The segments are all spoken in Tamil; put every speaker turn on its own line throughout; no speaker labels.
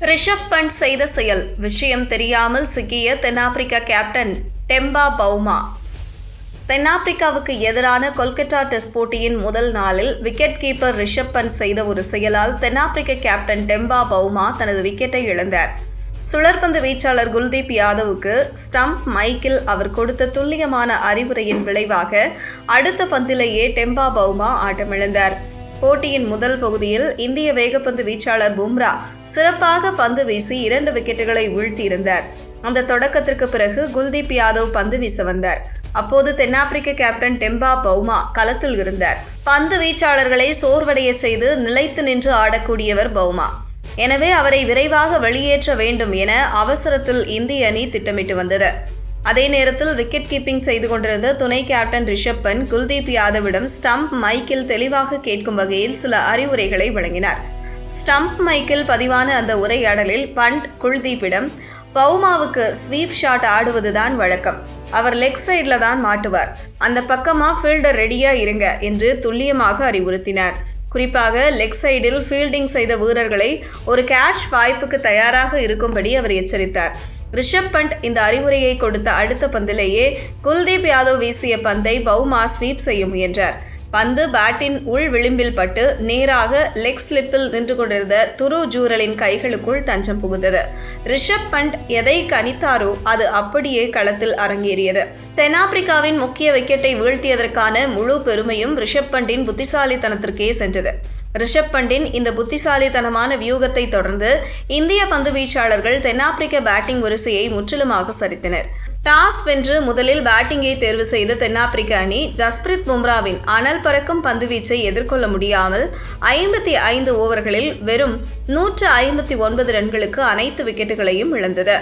ரிஷப் பண்ட் செய்த செயல். விஷயம் தெரியாமல் சிக்கிய தென்னாப்பிரிக்க கேப்டன் டெம்பா பவுமா தென்னாப்பிரிக்காவுக்கு எதிரான கொல்கத்தா டெஸ்ட் போட்டியின் முதல் நாளில் விக்கெட் கீப்பர் ரிஷப் பண்ட் செய்த ஒரு செயலால் தென்னாப்பிரிக்க கேப்டன் டெம்பா பவுமா தனது விக்கெட்டை இழந்தார். சுழற்பந்து வீச்சாளர் குல்தீப் யாதவுக்கு ஸ்டம்ப் மைக்கில் அவர் கொடுத்த துல்லியமான அறிவுரையின் விளைவாக அடுத்த பந்திலேயே டெம்பா பவுமா ஆட்டமிழந்தார். போட்டியின் முதல் பகுதியில் இந்திய வேகப்பந்து வீச்சாளர் பும்ரா சிறப்பாக பந்து வீசி இரண்டு விக்கெட்டுகளை வீழ்த்தியிருந்தார். அந்த தொடக்கத்திற்கு பிறகு குல்தீப் யாதவ் பந்து வீச வந்தார். அப்போது தென்னாப்பிரிக்க கேப்டன் டெம்பா பவுமா களத்தில் இருந்தார். பந்து வீச்சாளர்களை சோர்வடைய செய்து நிலைத்து நின்று ஆடக்கூடியவர் பவுமா எனவே அவரை விரைவாக வெளியேற்ற வேண்டும் என அவசரத்தில் இந்திய அணி திட்டமிட்டு வந்தது. அதே நேரத்தில் விக்கெட் கீப்பிங் செய்து கொண்டிருந்த துணை கேப்டன் ரிஷப் பன் குல்தீப் யாதவிடம் ஸ்டம்ப் மைக்கில் தெளிவாக கேட்கும் வகையில் சில அறிவுரைகளை வழங்கினார். ஸ்டம்ப் மைக்கில் பதிவான அந்த உரையாடலில் பண்ட் குல்தீப்பிடம் பவுமாவுக்கு ஸ்வீப் ஷாட் ஆடுவதுதான் வழக்கம். அவர் லெக் சைடில் தான் மாட்டுவார். அந்த பக்கமாக ஃபீல்டர் ரெடியா இருங்க என்று துல்லியமாக அறிவுறுத்தினார். குறிப்பாக லெக் சைடில் ஃபீல்டிங் செய்த வீரர்களை ஒரு கேட்ச் வாய்ப்புக்கு தயாராக இருக்கும்படி அவர் எச்சரித்தார். ரிஷப் பண்ட் இந்த அறிவுரையை கொடுத்த அடுத்த பந்திலேயே குல்தீப் யாதவ் வீசிய பந்தை பவுமா ஸ்வீப் செய்ய முயன்றார். பந்து பேட்டின் உள் விளிம்பில் பட்டு நேராக லெக் ஸ்லிப்பில் நின்று கொண்டிருந்த துரு ஜூரலின் கைகளுக்குள் தஞ்சம் புகுந்தது. ரிஷப் பண்ட் எதை கணித்தாரோ அது அப்படியே களத்தில் அரங்கேறியது. தென்னாப்பிரிக்காவின் முக்கிய விக்கெட்டை வீழ்த்தியதற்கான முழு பெருமையும் ரிஷப் பண்டின் புத்திசாலித்தனத்திற்கே சென்றது. ரிஷப் பண்டின் இந்த புத்திசாலித்தனமான வியூகத்தை தொடர்ந்து இந்திய பந்து வீச்சாளர்கள் தென்னாப்பிரிக்க பேட்டிங் வரிசையை முற்றிலுமாக சரித்தனர். டாஸ் வென்று முதலில் பேட்டிங்கை தேர்வு செய்த தென்னாப்பிரிக்க அணி ஜஸ்பிரித் பும்ராவின் அனல் பறக்கும் பந்துவீச்சை எதிர்கொள்ள முடியாமல் ஐம்பத்தி ஐந்து ஓவர்களில் வெறும் நூற்று ஐம்பத்தி ஒன்பது ரன்களுக்கு அனைத்து விக்கெட்டுகளையும் இழந்தது.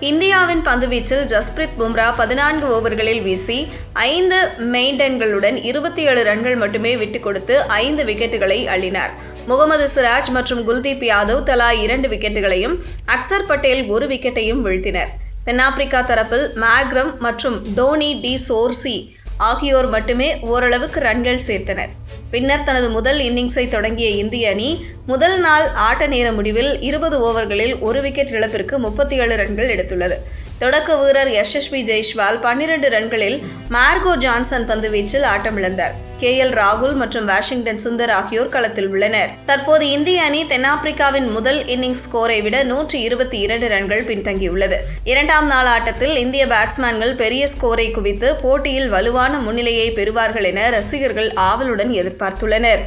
இந்தியாவின் பந்துவீச்சில் ஜஸ்பிரித் பும்ரா பதினான்கு ஓவர்களில் வீசி ஐந்து மெயின்டன்களுடன் இருபத்தி ஏழு ரன்கள் மட்டுமே விட்டு கொடுத்து ஐந்து விக்கெட்டுகளை அள்ளினார். முகமது சிராஜ் மற்றும் குல்தீப் யாதவ் தலா இரண்டு விக்கெட்டுகளையும் அக்சர் பட்டேல் ஒரு விக்கெட்டையும் வீழ்த்தினர். தென்னாப்பிரிக்கா தரப்பில் மேக்ரம் மற்றும் டோனி டி சோர்சி ஆகியோர் மட்டுமே ஓரளவுக்கு ரன்கள் சேர்த்தனர். பின்னர் தனது முதல் இன்னிங்ஸை தொடங்கிய இந்திய அணி முதல் நாள் ஆட்ட நேர முடிவில் இருபது ஓவர்களில் ஒரு விக்கெட் இழப்பிற்கு முப்பத்தி ஏழு ரன்கள் எடுத்துள்ளது. தொடக்க வீரர் யஷஸ்வி ஜெய்ஷ்வால் பன்னிரண்டு ரன்களில் மார்கோ ஜான்சன் பந்து வீச்சில் ஆட்டமிழந்தார். கே எல் ராகுல் மற்றும் வாஷிங்டன் சுந்தர் ஆகியோர் களத்தில் உள்ளனர். தற்போது இந்திய அணி தென்னாப்பிரிக்காவின் முதல் இன்னிங்ஸ் ஸ்கோரை விட நூற்றி இருபத்தி இரண்டு ரன்கள் பின்தங்கியுள்ளது. இரண்டாம் நாள் ஆட்டத்தில் இந்திய பேட்ஸ்மேன்கள் பெரிய ஸ்கோரை குவித்து போட்டியில் வலுவான முன்னிலையை பெறுவார்கள் என ரசிகர்கள் ஆவலுடன் எதிர்பார்த்துள்ளனர்.